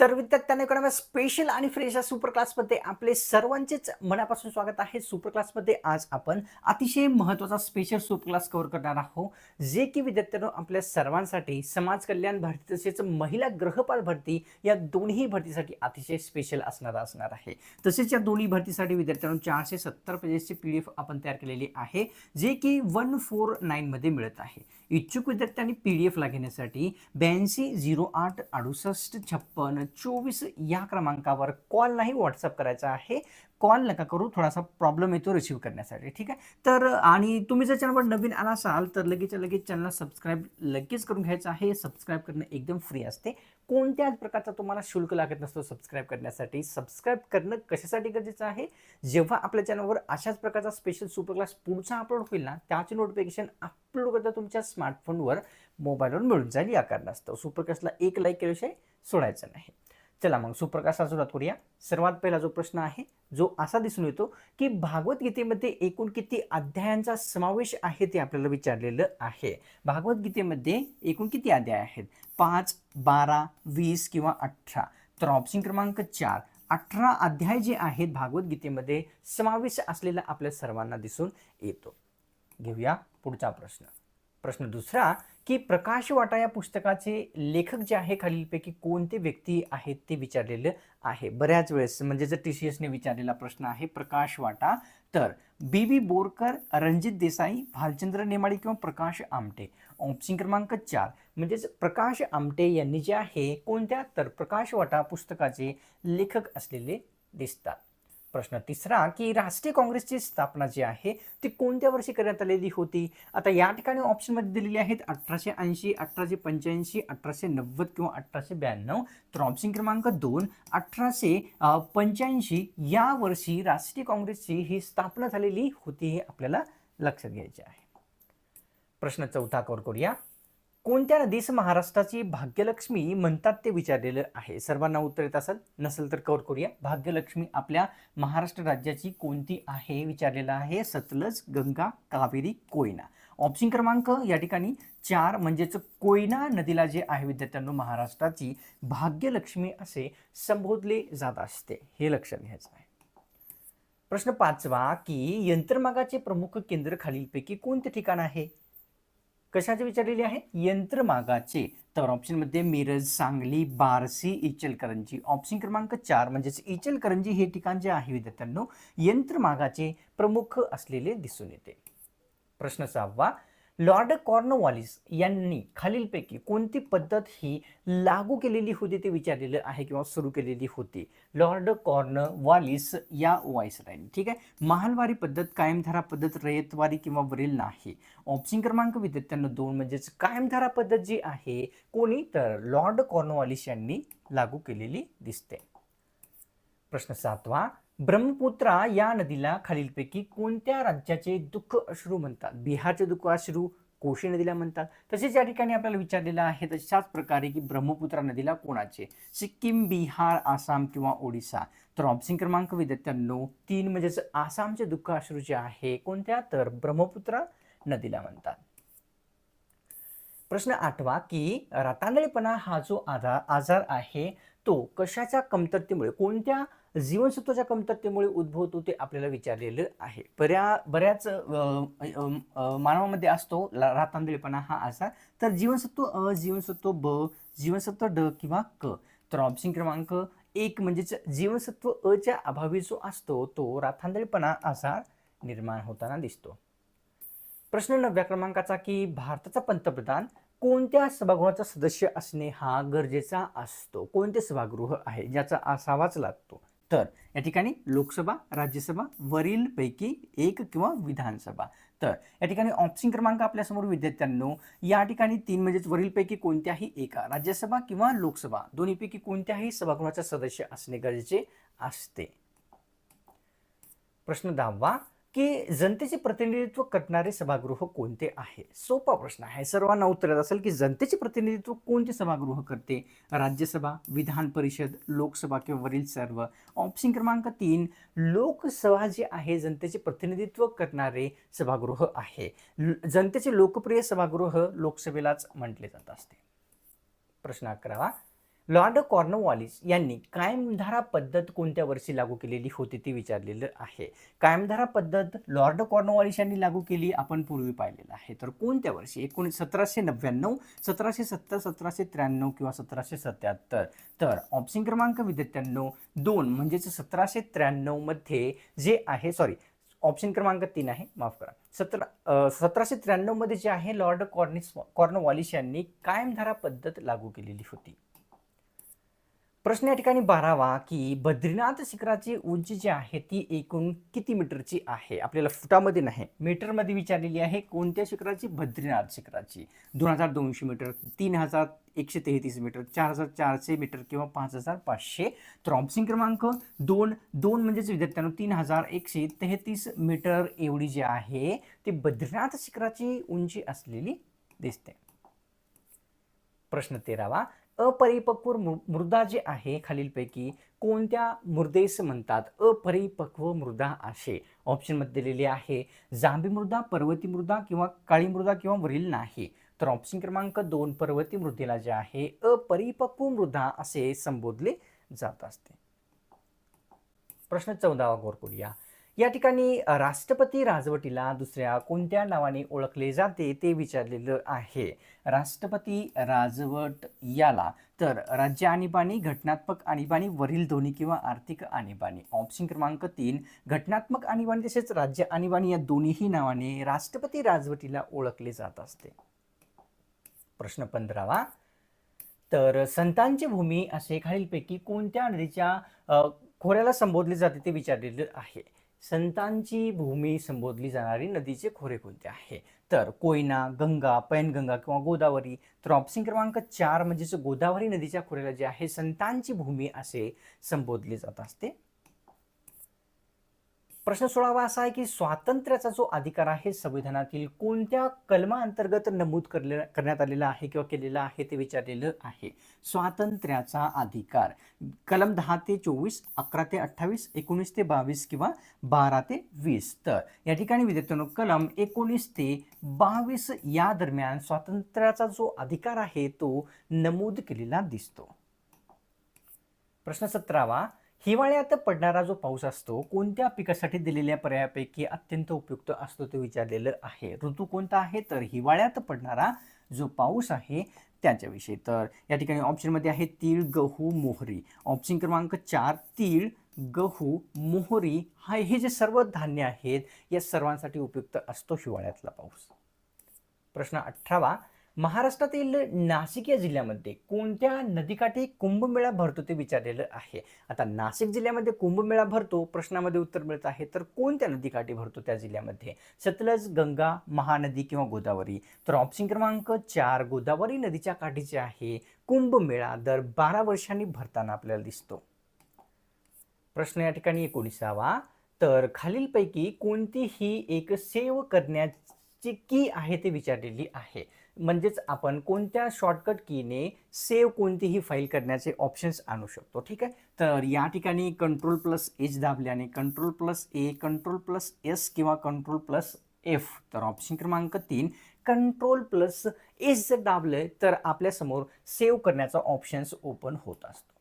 तर विद्यार्थ्यांना स्पेशल आणि फ्रेश या सुपर क्लासमध्ये आपले सर्वांचेच मनापासून स्वागत आहे. सुपर क्लासमध्ये आज आपण अतिशय महत्त्वाचा स्पेशल सुपर क्लास कव्हर करणार आहोत जे की विद्यार्थ्यांनो आपल्या सर्वांसाठी समाज कल्याण भरती तसेच महिला ग्रहपाल भरती या दोन्ही भरतीसाठी अतिशय स्पेशल असणारा असणार आहे. तसेच या दोन्ही भरतीसाठी विद्यार्थ्यांनो चारशे सत्तर पेजेसची पी डी एफ आपण तयार केलेली आहे जे की वन फोर नाईनमध्ये मिळत आहे. इच्छुक विद्यार्थ्यांनी पी डी एफला घेण्यासाठी ब्याऐंशी झिरो आठ अडुसष्ट छप्पन चोवीस या क्रमांकावर कॉल नाही व्हॉट्सअप करायचा आहे. कॉल नका करू थोडासा प्रॉब्लेम येतो रिसीव्ह करण्यासाठी ठीक आहे? तर आणि तुम्ही जर चॅनलवर नवीन आला असाल तर लगेच लगेच चॅनलला सबस्क्राईब लगेच करून घ्यायचं आहे. सबस्क्राईब करणं एकदम फ्री असते. कोणत्याच प्रकारचा तुम्हाला शुल्क लागत नसतो सबस्क्राईब करण्यासाठी. सबस्क्राईब करणं कशासाठी गरजेचं आहे? जेव्हा आपल्या चॅनलवर अशाच प्रकारचा स्पेशल सुपर क्लास पुढचा अपलोड होईल ना त्याचे नोटिफिकेशन अपलोड करता तुमच्या स्मार्टफोनवर मोबाईलवर मिळून जाईल या कारणास्तव. सुप्रकाशला एक लाईक केल्याशिवाय सोडायचं नाही. चला मग सुप्रकाशला सुरुवात करूया. सर्वात पहिला जो प्रश्न आहे जो असा दिसून येतो की भागवतगीतेमध्ये एकूण किती अध्यायांचा समावेश आहे ते आपल्याला विचारलेलं आहे. भागवतगीतेमध्ये एकूण किती अध्याय आहेत? पाच बारा वीस किंवा अठरा. तर ऑप्शन क्रमांक चार. अठरा अध्याय जे आहेत भागवतगीतेमध्ये समावेश असलेला आपल्या सर्वांना दिसून येतो. घेऊया पुढचा प्रश्न. प्रश्न दुसरा की प्रकाश वाटा या पुस्तकाचे लेखक जे आहे खालीलपैकी कोणते व्यक्ती आहेत ते विचारलेलं आहे. बऱ्याच वेळेस म्हणजे जर टी सी एसने विचारलेला प्रश्न आहे प्रकाश वाटा तर बी बी बोरकर रणजित देसाई भालचंद्र नेमाडी किंवा प्रकाश आमटे. ऑप्शन क्रमांक चार म्हणजेच प्रकाश आमटे यांनी जे आहे कोणत्या तर प्रकाश वाटा पुस्तकाचे लेखक असलेले दिसतात. प्रश्न तिसरा की राष्ट्रीय काँग्रेसची स्थापना जी आहे ती कोणत्या वर्षी करण्यात आलेली होती? आता या ठिकाणी ऑप्शनमध्ये दिलेली आहेत अठराशे ऐंशी अठराशे पंच्याऐंशी अठराशे नव्वद किंवा अठराशे ब्याण्णव. तर ऑप्शन क्रमांक दोन अठराशे पंच्याऐंशी या वर्षी राष्ट्रीय काँग्रेसची ही स्थापना झालेली होती हे आपल्याला लक्षात घ्यायचे आहे. प्रश्न चौथा कवर करूया. कोणत्या नदीस महाराष्ट्राची भाग्यलक्ष्मी म्हणतात ते विचारलेलं आहे? सर्वांना उत्तर येत असेल नसेल तर कवर करूया. भाग्यलक्ष्मी आपल्या महाराष्ट्र राज्याची कोणती आहे विचारलेलं आहे? सतलज गंगा कावेरी कोयना. ऑप्शन क्रमांक या ठिकाणी चार म्हणजेच कोयना नदीला जे आहे विद्यार्थ्यांनो महाराष्ट्राची भाग्यलक्ष्मी असे संबोधले जात असते. हे लक्षात घ्यायचं आहे. प्रश्न पाचवा की यंत्रमागाचे प्रमुख केंद्र खालीलपैकी कोणते ठिकाण आहे? कशाचे विचारलेले आहे? यंत्रमागाचे तर ऑप्शनमध्ये मिरज सांगली बारसी इचलकरंजी. ऑप्शन क्रमांक चार म्हणजेच इचलकरंजी हे ठिकाण जे आहे विद्यार्थ्यांनो यंत्रमागाचे प्रमुख असलेले दिसून येते. प्रश्न सहावा लॉर्ड कॉर्नवॉलिस यांनी खालीलपैकी कोणती पद्धत ही लागू केलेली होती ते विचारलेलं आहे किंवा सुरू केलेली होती? लॉर्ड कॉर्नवॉलिस या व्हाईसरायने ठीक आहे? महालवारी पद्धत कायमधारा पद्धत रयतवारी किंवा वरील नाही. ऑप्शन क्रमांक विद्यार्थ्यांना दोन म्हणजेच कायमधारा पद्धत जी आहे कोणी? तर लॉर्ड कॉर्नवॉलिस यांनी लागू केलेली दिसते. प्रश्न सातवा ब्रह्मपुत्रा या नदीला खालीलपैकी कोणत्या राज्याचे दुःख अश्रू म्हणतात? बिहारचे दुःख अश्रू कोशी नदीला म्हणतात. तसेच या ठिकाणी आपल्याला विचारलेलं आहे तशाच प्रकारे की ब्रह्मपुत्रा नदीला कोणाचे? सिक्कीम बिहार आसाम किंवा ओडिसा? तर ऑप्शन क्रमांक विद्यार्थ्यांनो तीन म्हणजेच आसामचे दुःख अश्रू जे आहे कोणत्या? तर ब्रह्मपुत्रा नदीला म्हणतात. प्रश्न आठवा की रतांगळेपणा हा जो आजार आजार आहे तो कशाच्या कमतरतेमुळे कोणत्या जीवनसत्वाच्या कमतरतेमुळे उद्भवतो ते आपल्याला विचारलेलं आहे. बऱ्या बऱ्याच मानवामध्ये असतो रातांदळीपणा हा असा. तर जीवनसत्व अ जीवनसत्व ब जीवनसत्व ड किंवा क. तर ऑप्शन क्रमांक एक म्हणजेच जीवनसत्व अच्या अभावी जो असतो तो रातांदळीपणा असा निर्माण होताना दिसतो. प्रश्न नवव्या क्रमांकाचा की भारताचा पंतप्रधान कोणत्या सभागृहाचा सदस्य असणे हा गरजेचा असतो? कोणते सभागृह आहे? ज्याचा असावाच लागतो. तर या ठिकाणी लोकसभा राज्यसभा वरीलपैकी एक किंवा विधानसभा. तर या ठिकाणी ऑप्शन क्रमांक आपल्यासमोर विद्यार्थ्यांनो या ठिकाणी तीन म्हणजेच वरीलपैकी कोणत्याही एका राज्यसभा किंवा लोकसभा दोन्हीपैकी कोणत्याही सभागृहाचा सदस्य असणे गरजेचे असते. प्रश्न दहावा की जनतेचे प्रतिनिधित्व करणारे सभागृह कोणते आहे? सोपा प्रश्न आहे. सर्वांना उत्तर येत असेल की जनतेचे प्रतिनिधित्व कोणते सभागृह करते? राज्यसभा विधान परिषद लोकसभा किंवा वरील सर्व? ऑप्शन क्रमांक तीन लोकसभा जे आहे जनतेचे प्रतिनिधित्व करणारे सभागृह आहे. जनतेचे लोकप्रिय सभागृह लोकसभेलाच म्हटले जात असते. प्रश्न अकरावा लॉर्ड कॉर्नवॉलिस यांनी कायमधारा पद्धत कोणत्या वर्षी लागू केलेली होती ती विचारलेलं आहे. कायमधारा पद्धत लॉर्ड कॉर्नवॉलिस यांनी लागू केली आपण पूर्वी पाहिलेलं आहे. तर कोणत्या वर्षी? एकोणीस सतराशे नव्याण्णव सतराशे सत्तर सतराशे त्र्याण्णव किंवा सतराशे सत्याहत्तर? तर ऑप्शन क्रमांक विद्यार्थ्यांनो दोन म्हणजेच सतराशे त्र्याण्णवमध्ये जे आहे सॉरी ऑप्शन क्रमांक तीन आहे माफ करा. सतरा सतराशे त्र्याण्णवमध्ये जे आहे लॉर्ड कॉर्निस कॉर्नवॉलिस यांनी कायमधारा पद्धत लागू केलेली होती. प्रश्न या ठिकाणी बारावा की बद्रीनाथ शिखराची उंची जी आहे ती एकूण किती मीटरची आहे? आपल्याला फुटामध्ये नाही मीटरमध्ये विचारलेली आहे कोणत्या शिखराची? बद्रीनाथ शिखराची. दोन हजार दोनशे मीटर तीन हजार एकशे तेहतीस मीटर चार हजार चारशे मीटर किंवा पाच हजार पाचशे. तर ऑप्शन क्रमांक दोन दोन म्हणजेच विद्यार्थ्यांनो तीन हजार एकशे तेहतीस मीटर एवढी जी आहे ती बद्रीनाथ शिखराची उंची असलेली दिसते. प्रश्न तेरावा अपरिपक्व मृ- मृदा जे आहे खालीलपैकी कोणत्या मृदेस म्हणतात? अपरिपक्व मृदा असे. ऑप्शनमध्ये दिलेली आहे जांभी मृदा पर्वती मृदा किंवा काळी मृदा किंवा वरील नाही. तर ऑप्शन क्रमांक दोन पर्वती मृदेला जे आहे अपरिपक्व मृदा असे संबोधले जात असते. प्रश्न चौदावा गौर करूया. या ठिकाणी राष्ट्रपती राजवटीला दुसऱ्या कोणत्या नावाने ओळखले जाते ते विचारलेलं आहे. राष्ट्रपती राजवट याला तर राज्य आणीबाणी घटनात्मक आणीबाणी वरील दोन्ही किंवा आर्थिक आणीबाणी. ऑप्शन क्रमांक तीन घटनात्मक आणीबाणी तसेच राज्य आणीबाणी या दोन्हीही नावाने राष्ट्रपती राजवटीला ओळखले जात असते. प्रश्न पंधरावा तर संतांची भूमी असे खालीलपैकी कोणत्या नदीच्या खोऱ्याला संबोधले जाते ते विचारलेलं आहे. संतांची भूमी संबोधली जाणारी नदीचे खोरे कोणते आहे? तर कोयना गंगा पैनगंगा किंवा गोदावरी. तर ऑप्शन क्रमांक चार म्हणजेच गोदावरी नदीच्या खोऱ्याला जे आहे संतांची भूमी असे संबोधले जात असते. प्रश्न सोळावा असा आहे की स्वातंत्र्याचा जो अधिकार आहे संविधानातील कोणत्या कलमाअंतर्गत नमूद करले करण्यात आलेला आहे किंवा केलेला आहे ते विचारलेलं आहे. स्वातंत्र्याचा अधिकार. कलम दहा ते चोवीस अकरा ते अठ्ठावीस एकोणीस ते बावीस किंवा बारा ते वीस. तर या ठिकाणी विद्यार्थ्यांनो कलम एकोणीस ते बावीस या दरम्यान स्वातंत्र्याचा जो अधिकार आहे तो नमूद केलेला दिसतो. प्रश्न सतरावा हिवाळ्यात पडणारा जो पाऊस असतो कोणत्या पिकासाठी दिलेल्या पर्यायापैकी अत्यंत उपयुक्त असतो ते विचारलेलं आहे. ऋतू कोणता आहे? तर हिवाळ्यात पडणारा जो पाऊस आहे त्याच्याविषयी. तर या ठिकाणी ऑप्शनमध्ये आहे तीळ गहू मोहरी. ऑप्शन क्रमांक चार तीळ गहू मोहरी हा हे जे सर्व धान्य आहेत या सर्वांसाठी उपयुक्त असतो हिवाळ्यातला पाऊस. प्रश्न अठरावा महाराष्ट्रातील नाशिक या जिल्ह्यामध्ये कोणत्या नदीकाठी कुंभमेळा भरतो ते विचारलेलं आहे. आता नाशिक जिल्ह्यामध्ये कुंभमेळा भरतो प्रश्नामध्ये उत्तर मिळत आहे तर कोणत्या नदीकाठी भरतो त्या जिल्ह्यामध्ये? सतलज गंगा महानदी किंवा गोदावरी? तर ऑप्शन क्रमांक चार गोदावरी नदीच्या काठीचे आहे कुंभमेळा दर बारा वर्षांनी भरताना आपल्याला दिसतो. प्रश्न या ठिकाणी एकोणीसावा. तर खालीलपैकी कोणतीही एक सेव करण्याची की आहे ते विचारलेली आहे. म्हणजेच आपण कोणत्या शॉर्टकट कीने सेव्ह कोणतीही फाईल करण्याचे ऑप्शन्स आणू शकतो. ठीक आहे? तर या ठिकाणी control plus H दाबल्याने control plus A control plus S किंवा कंट्रोल प्लस एफ तर ऑप्शन क्रमांक तीन कंट्रोल प्लस एस जर दाबलं तर आपल्यासमोर सेव्ह करण्याचा ऑप्शन्स ओपन होत असतो.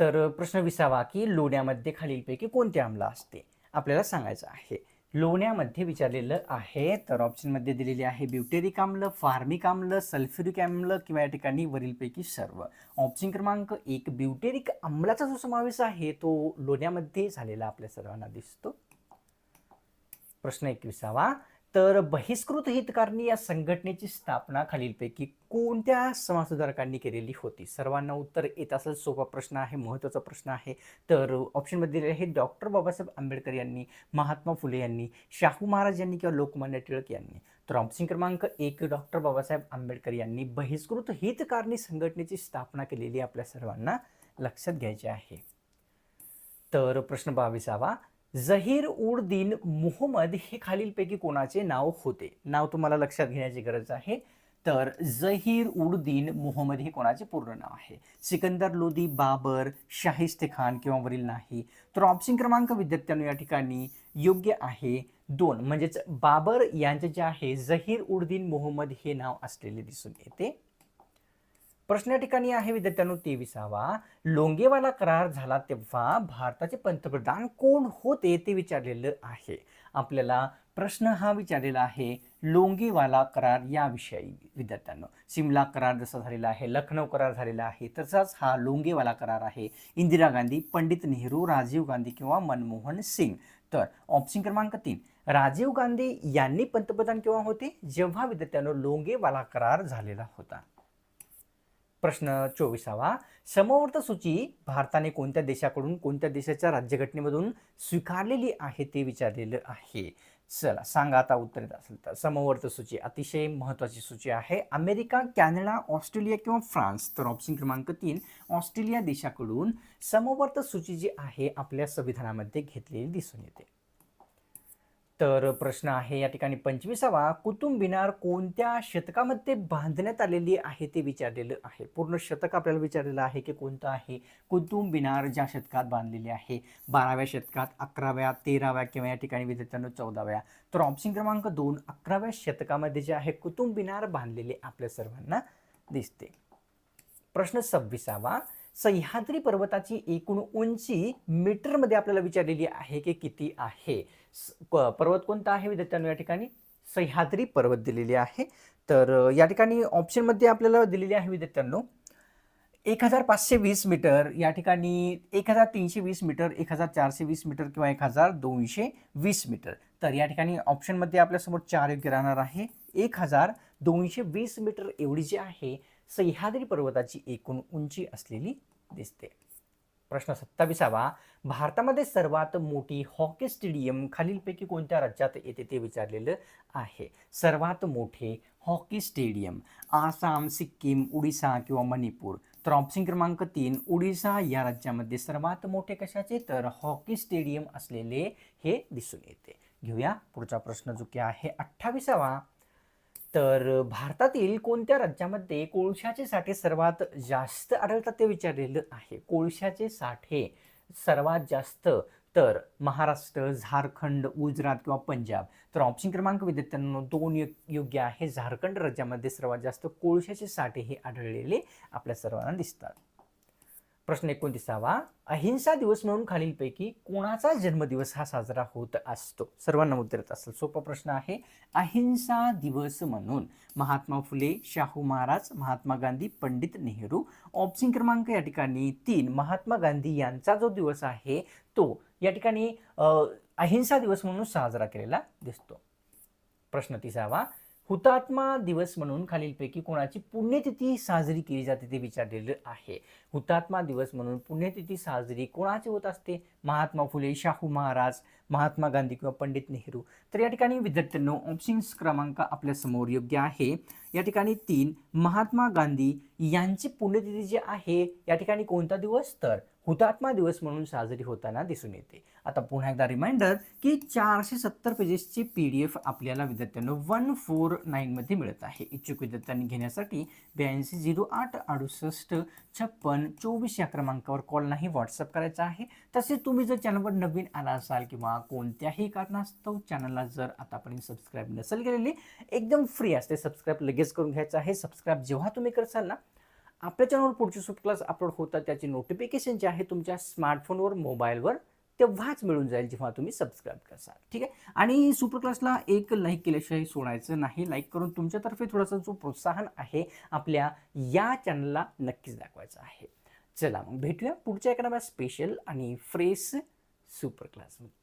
तर प्रश्न विसावा की लोण्यामध्ये खालीलपैकी कोणते आमला असते? आपल्याला सांगायचं आहे. लोण्यामध्ये विचारलेलं आहे तर ऑप्शनमध्ये दिलेले आहे ब्युटेरिक आम्ल फार्मिक आम्ल सल्फ्युरिक आम्ल किंवा या ठिकाणी वरीलपैकी सर्व. ऑप्शन क्रमांक एक ब्युटेरिक आम्लाचा जो समावेश आहे तो लोण्यामध्ये झालेला आपल्या सर्वांना दिसतो. प्रश्न एकविसावा तर बहिष्कृत हितकारणी या संघटनेची स्थापना खालीलपैकी कोणत्या समाजसुधारकांनी केलेली होती? सर्वांना उत्तर येत असेल सोपा प्रश्न आहे महत्त्वाचा प्रश्न आहे. तर ऑप्शनमध्ये दिलेले आहे डॉक्टर बाबासाहेब आंबेडकर यांनी महात्मा फुले यांनी शाहू महाराज यांनी किंवा लोकमान्य टिळक यांनी. तर ऑप्शन क्रमांक एक डॉक्टर बाबासाहेब आंबेडकर यांनी बहिष्कृत हितकारणी संघटनेची स्थापना केलेली आपल्या सर्वांना लक्षात घ्यायची आहे. तर प्रश्न बावीसावा जहीर उड दिन मोहम्मद हे खालीलपैकी कोणाचे नाव होते? नाव तुम्हाला लक्षात घेण्याची गरज आहे. तर जहीर उड दिन मोहम्मद हे कोणाचे पूर्ण नाव आहे? सिकंदर लोदी बाबर शाहिस्ते खान किंवा वरील नाही. तर ऑप्शन क्रमांक विद्यार्थ्यांनो या ठिकाणी योग्य आहे. दोन म्हणजेच बाबर यांचे जे आहे जहीर उड दिन मोहम्मद हे नाव असलेले दिसून येते. प्रश्न या ठिकाणी आहे विद्यार्थ्यांनो. तेविसावा. लोंगेवाला करार झाला तेव्हा भारताचे पंतप्रधान कोण होते ते विचारलेलं आहे. आपल्याला प्रश्न हा विचारलेला आहे लोंगेवाला करार याविषयी. विद्यार्थ्यांनो सिमला करार जसा झालेला आहे लखनौ करार झालेला आहे तसाच हा लोंगेवाला करार आहे. इंदिरा गांधी पंडित नेहरू राजीव गांधी किंवा मनमोहन सिंग. तर ऑप्शन क्रमांक तीन. राजीव गांधी यांनी पंतप्रधान केव्हा होते? जेव्हा विद्यार्थ्यांनो लोंगेवाला करार झालेला होता. प्रश्न चोवीसावा. समवर्त सूची भारताने कोणत्या देशाकडून कोणत्या देशाच्या राज्यघटनेमधून स्वीकारलेली आहे ते विचारलेलं आहे? चला सांगा आता उत्तर येत असेल तर. समवर्त सूची अतिशय महत्त्वाची सूची आहे. अमेरिका कॅनडा ऑस्ट्रेलिया किंवा फ्रान्स. तर ऑप्शन क्रमांक तीन ऑस्ट्रेलिया देशाकडून समवर्त सूची जी आहे आपल्या संविधानामध्ये घेतलेली दिसून येते. तर प्रश्न आहे या ठिकाणी पंचवीसावा कुतुब मिनार कोणत्या शतकामध्ये बांधण्यात आलेली आहे ते विचारलेलं आहे. पूर्ण शतक आपल्याला विचारलेलं आहे की कोणतं आहे? कुतुब मिनार ज्या शतकात बांधलेली आहे. बाराव्या शतकात अकराव्या तेराव्या किंवा या ठिकाणी विद्यार्थ्यांना चौदाव्या. तर ऑप्शन क्रमांक दोन अकराव्या शतकामध्ये जे आहे कुतुब मिनार बांधलेले आपल्या सर्वांना दिसते. प्रश्न सव्वीसावा सह्याद्री पर्वताची एकूण उंची मीटरमध्ये आपल्याला विचारलेली आहे की किती आहे? पर्वत कोणता आहे विद्यार्थ्यांनो या ठिकाणी? सह्याद्री पर्वत दिलेली आहे. तर या ठिकाणी ऑप्शनमध्ये आपल्याला दिलेली आहे विद्यार्थ्यांनो एक हजार पाचशे वीस मीटर या ठिकाणी एक हजार तीनशे वीस मीटर एक हजार चारशे वीस मीटर किंवा एक हजार दोनशे वीस मीटर. तर या ठिकाणी ऑप्शनमध्ये आपल्यासमोर चार योग्य राहणार आहे. एक हजार दोनशे वीस मीटर एवढी जी आहे सह्याद्री पर्वताची एकूण उंची असलेली दिसते. प्रश्न सत्तावीसावा. भारतामध्ये सर्वात मोठी हॉकी स्टेडियम खालीलपैकी कोणत्या राज्यात येते ते विचारलेलं आहे. सर्वात मोठे हॉकी स्टेडियम आसाम सिक्कीम उडीसा किंवा मणिपूर. तर ऑप्शन क्रमांक तीन उडीसा या राज्यामध्ये सर्वात मोठे कशाचे? तर हॉकी स्टेडियम असलेले हे दिसून येते. घेऊया पुढचा प्रश्न जो की आहे अठ्ठावीसावा. तर भारतातील कोणत्या राज्यामध्ये कोळशाचे साठे सर्वात जास्त आढळतात ते विचारलेलं आहे? कोळशाचे साठे सर्वात जास्त तर महाराष्ट्र झारखंड गुजरात किंवा पंजाब. तर ऑप्शन क्रमांक विद्यार्थ्यांना दोन योग्य आहे. झारखंड राज्यामध्ये सर्वात जास्त कोळशाचे साठे हे आढळलेले आपल्या सर्वांना दिसतात. प्रश्न एकोणतीसावा. अहिंसा दिवस म्हणून खालीलपैकी कोणाचा जन्मदिवस हा साजरा होत असतो? सर्वांना उद्दरत असेल. सोपा प्रश्न आहे अहिंसा दिवस म्हणून महात्मा फुले शाहू महाराज महात्मा गांधी पंडित नेहरू ऑप्शन क्रमांक या ठिकाणी तीन महात्मा गांधी यांचा जो दिवस आहे तो या ठिकाणी अहिंसा दिवस म्हणून साजरा केलेला दिसतो. प्रश्न तिसावा हुतात्मा दिवस म्हणून खालीलपैकी कोणाची पुण्यतिथी साजरी केली जाते ते विचारलेलं आहे. हुतात्मा दिवस म्हणून पुण्यतिथी साजरी कोणाची होत असते? महात्मा फुले शाहू महाराज महात्मा गांधी किंवा पंडित नेहरू. तर या ठिकाणी विद्यार्थ्यांनो ऑप्शन्स क्रमांक आपल्यासमोर योग्य आहे. या ठिकाणी तीन महात्मा गांधी यांची पुण्यतिथी जी आहे या ठिकाणी कोणता दिवस? तर हुतात्मा दिवस म्हणून साजरी होताना दिसून येते. आता पुन्हा एकदा रिमाइंडर की चारशे सत्तर पेजेसची पी डी एफ आपल्याला विद्यार्थ्यांनो वन फोर नाईनमध्ये मिळत आहे. इच्छुक विद्यार्थ्यांनी घेण्यासाठी ब्याऐंशी झिरो आठ अडुसष्ट छप्पन चोवीस या क्रमांकावर कॉल नाही व्हॉट्सअप करायचा आहे. तसेच तुम्ही जर चॅनलवर नवीन आला असाल किंवा कोणत्याही कारणास्तव चॅनलला जर आतापर्यंत सबस्क्राईब नसेल केलेली एकदम फ्री असते. सबस्क्राईब लगेच करून घ्यायचं आहे. सबस्क्राईब जेव्हा तुम्ही करसाल ना आपल्या चॅनलवर पुढचे सुट क्लास अपलोड होतात त्याचे नोटिफिकेशन जे आहे तुमच्या स्मार्टफोनवर मोबाईलवर तेव्हाच मिळून जाईल जेव्हा तुम्ही सबस्क्राईब करसाल. ठीक आहे? आणि सुपर क्लासला एक लाईक केल्याशिवाय सोडायचं नाही. लाईक करून तुमच्यातर्फे थोडासा जो प्रोत्साहन आहे आपल्या या चॅनलला नक्कीच दाखवायचं आहे. चला मग भेटूया पुढच्या एखाद्या स्पेशल आणि फ्रेश सुपर क्लासमध्ये